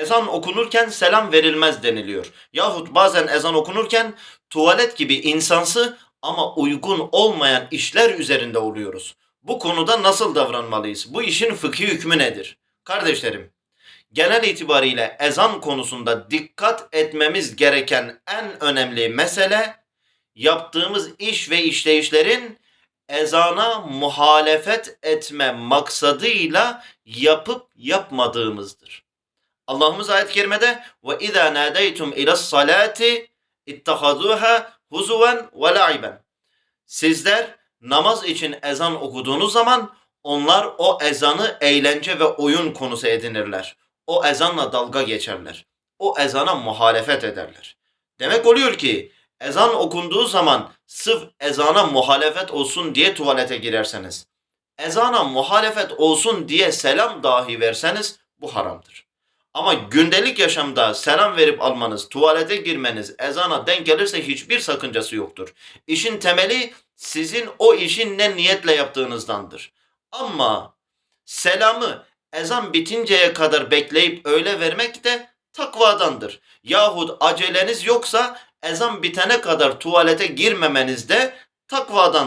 ezan okunurken selam verilmez deniliyor. Yahut bazen ezan okunurken tuvalet gibi insansı ama uygun olmayan işler üzerinde oluyoruz. Bu konuda nasıl davranmalıyız? Bu işin fıkhi hükmü nedir? Kardeşlerim, genel itibariyle ezan konusunda dikkat etmemiz gereken en önemli mesele yaptığımız iş ve işleyişlerin ezana muhalefet etme maksadıyla yapıp yapmadığımızdır. Allah'ımız ayet-i kerimede ve izâ nâdeytum ilas salati ittahazuha huzuven ve la'iben. Sizler namaz için ezan okuduğunuz zaman onlar o ezanı eğlence ve oyun konusu edinirler. O ezanla dalga geçerler. O ezana muhalefet ederler. Demek oluyor ki ezan okunduğu zaman sırf ezana muhalefet olsun diye tuvalete girerseniz, ezana muhalefet olsun diye selam dahi verseniz bu haramdır. Ama gündelik yaşamda selam verip almanız, tuvalete girmeniz ezana denk gelirse hiçbir sakıncası yoktur. İşin temeli sizin o işin ne niyetle yaptığınızdandır. Ama selamı ezan bitinceye kadar bekleyip öyle vermek de takvadandır. Yahut aceleniz yoksa ezan bitene kadar tuvalete girmemeniz de takvadan.